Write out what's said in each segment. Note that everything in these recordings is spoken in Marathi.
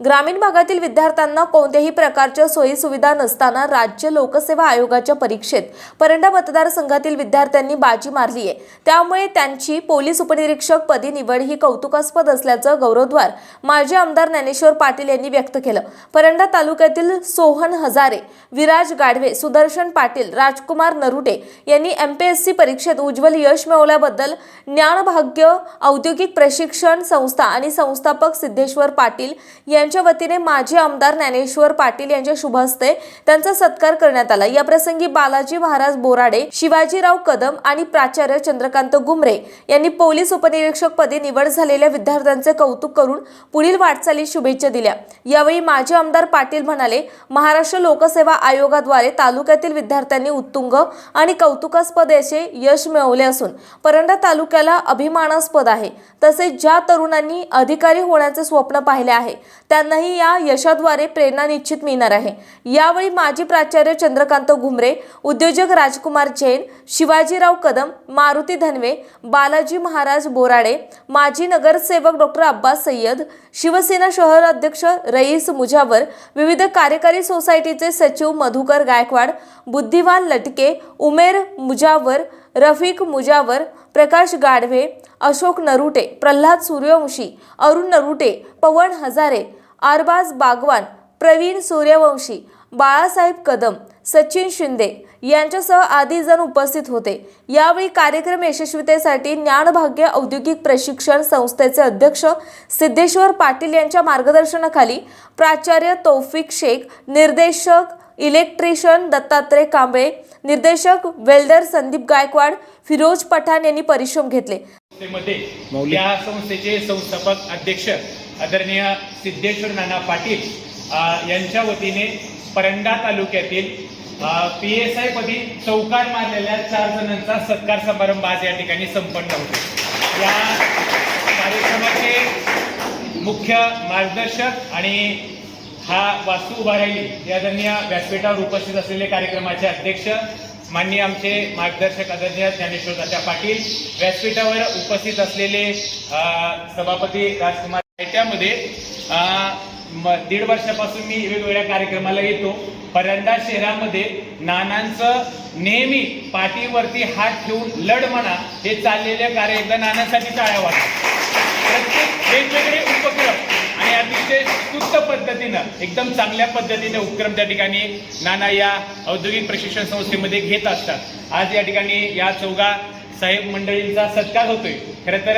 ग्रामीण भागातील विद्यार्थ्यांना कोणत्याही प्रकारच्या सोयी सुविधा नसताना राज्य लोकसेवा आयोगाच्या परीक्षेत परंडा मतदारसंघातील विद्यार्थ्यांनी बाजी मारली आहे. त्यामुळे त्यांची पोलीस उपनिरीक्षक पदी निवड ही कौतुकास्पद असल्याचं गौरवद्वार माजी आमदार ज्ञानेश्वर पाटील यांनी व्यक्त केलं. परंडा तालुक्यातील सोहन हजारे विराज गाढवे सुदर्शन पाटील राजकुमार नरुटे यांनी एमपीएससी परीक्षेत उज्ज्वल यश मिळवल्याबद्दल ज्ञानभाग्य औद्योगिक प्रशिक्षण संस्था आणि संस्थापक सिद्धेश्वर पाटील यांच्या वतीने माजी आमदार ज्ञानेश्वर पाटील यांच्या शुभ हस्ते त्यांचा सत्कार करण्यात आला. या प्रसंगी बालाजी महाराज बोराडे शिवाजीराव कदम आणि प्राचार्य चंद्रकांत गुमरे यांनी पोलीस उपनिरीक्षक पदी निवड झालेल्या विद्यार्थ्यांचे कौतुक करून पुढील वाटचालीस शुभेच्छा दिल्या. यावेळी माजी आमदार पाटील म्हणाले महाराष्ट्र लोकसेवा आयोगाद्वारे तालुक्यातील विद्यार्थ्यांनी उत्तुंग आणि कौतुकास्पद असे यश मिळवले असून परंडा तालुक्याला अभिमानास्पद आहे. तसेच ज्या तरुणांनी अधिकारी होण्याचे स्वप्न पाहिले आहे त्यांनाही या यशाद्वारे प्रेरणा निश्चित मिळणार आहे. यावेळी माजी प्राचार्य चंद्रकांत घुमरे उद्योजक राजकुमार जैन शिवाजीराव कदम मारुती धनवे बालाजी महाराज बोराडे माजी नगरसेवक डॉक्टर अब्बास सय्यद शिवसेना शहर अध्यक्ष रईस मुजावर विविध कार्यकारी सोसायटीचे सचिव मधुकर गायकवाड बुद्धिवान लटके उमेर मुजावर रफिक मुजावर प्रकाश गाढवे अशोक नरुटे प्रल्हाद सूर्यवंशी अरुण नरुटे पवन हजारे आरबाज बागवान प्रवीण सूर्यवंशी बाळासाहेब कदम सचिन शिंदे यांच्यासह आदी जण उपस्थित होते. यावेळी कार्यक्रम यशस्वीतेसाठी ज्ञानभाग्य औद्योगिक प्रशिक्षण संस्थेचे अध्यक्ष सिद्धेश्वर पाटील यांच्या मार्गदर्शनाखाली प्राचार्य तौफिक शेख निर्देशक इलेक्ट्रिशियन दत्तात्रय कांबळे निर्देशक वेल्डर संदीप गायकवाड फिरोज पठाण यांनी परिश्रम घेतले. या संस्थेचे संस्थापक अध्यक्ष आदरणीय सिद्धेश्वर नाना पाटील यांच्या वतीने परंडा तालुक्यातील पी एस आय पदी चौकार मारलेल्या चार जणांचा सत्कार समारंभ आज या ठिकाणी संपन्न होतो. या कार्यक्रमाचे मुख्य मार्गदर्शक आणि हा वास्तू उभा राहिली या आदरणीय व्यासपीठावर उपस्थित असलेले कार्यक्रमाचे अध्यक्ष माननीय आमचे मार्गदर्शक आदरणीय ज्ञानेश्वर दादा पाटील व्यासपीठावर उपस्थित असलेले सभापती राजकुमार त्यामध्ये दीड वर्षापासून मी वेगवेगळ्या कार्यक्रमाला येतो. परंडा शहरामध्ये नानांचं नेहमी पाठीवरती हात ठेवून लढ म्हणा हे चाललेले कार्य एकदा नानांसाठी टाळ्या वाटतात प्रत्येक वेगवेगळे उपक्रम आणि अतिशय सुप्त पद्धतीनं एकदम चांगल्या पद्धतीने उपक्रम त्या ठिकाणी नाना या औद्योगिक प्रशिक्षण संस्थेमध्ये घेत असतात. आज या ठिकाणी या चौघा साहेब मंडळींचा सत्कार होतोय. खरं तर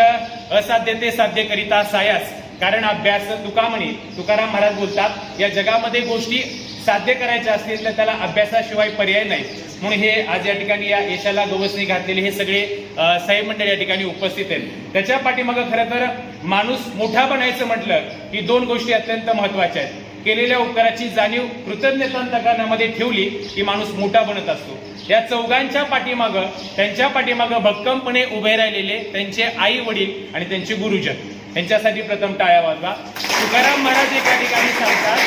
असाध्य ते साध्य करिता सायास कारण अभ्यास तुकामणी तुकाराम महाराज बोलतात या जगामध्ये गोष्टी साध्य करायच्या असतील तर त्याला अभ्यासाशिवाय पर्याय नाही. म्हणून हे आज या ठिकाणी या यशाला गवसणी घातलेले हे सगळे अ, साहेब मंडळ या ठिकाणी उपस्थित आहेत. त्याच्या पाठीमागं खरं तर माणूस मोठा बनायचं म्हटलं की दोन गोष्टी अत्यंत महत्त्वाच्या आहेत. केलेल्या उपकाराची जाणीव कृतज्ञतांतकरणामध्ये ठेवली की माणूस मोठा बनत असतो. या चौघांच्या पाठीमागं त्यांच्या पाठीमागं भक्कमपणे उभे राहिलेले त्यांचे आई वडील आणि त्यांचे गुरुजन. यांच्यासाठी प्रथम टाळ्या वाजवा. तुकाराम महाराज एका ठिकाणी सांगतात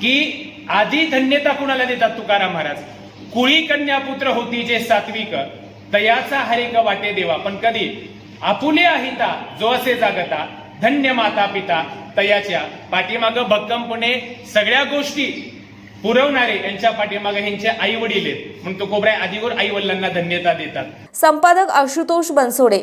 की आधी धन्यता कुणाला देतात तुकाराम महाराज? कुळी कन्या पुत्र होती जे सात्विक. तयाचा हरिक वाटे देवा. पण कधी? आपुले अहिता जो असे जागता धन्य माता पिता तयाच्या पाठीमाग भक्कमपणे सगळ्या गोष्टी पुरवणारे यांच्या पाठीमागे ह्यांचे आई वडील आहेत. म्हणून तो कोबऱ्या आधीवर आई वडिलांना धन्यता देतात. संपादक आशुतोष बनसोडे.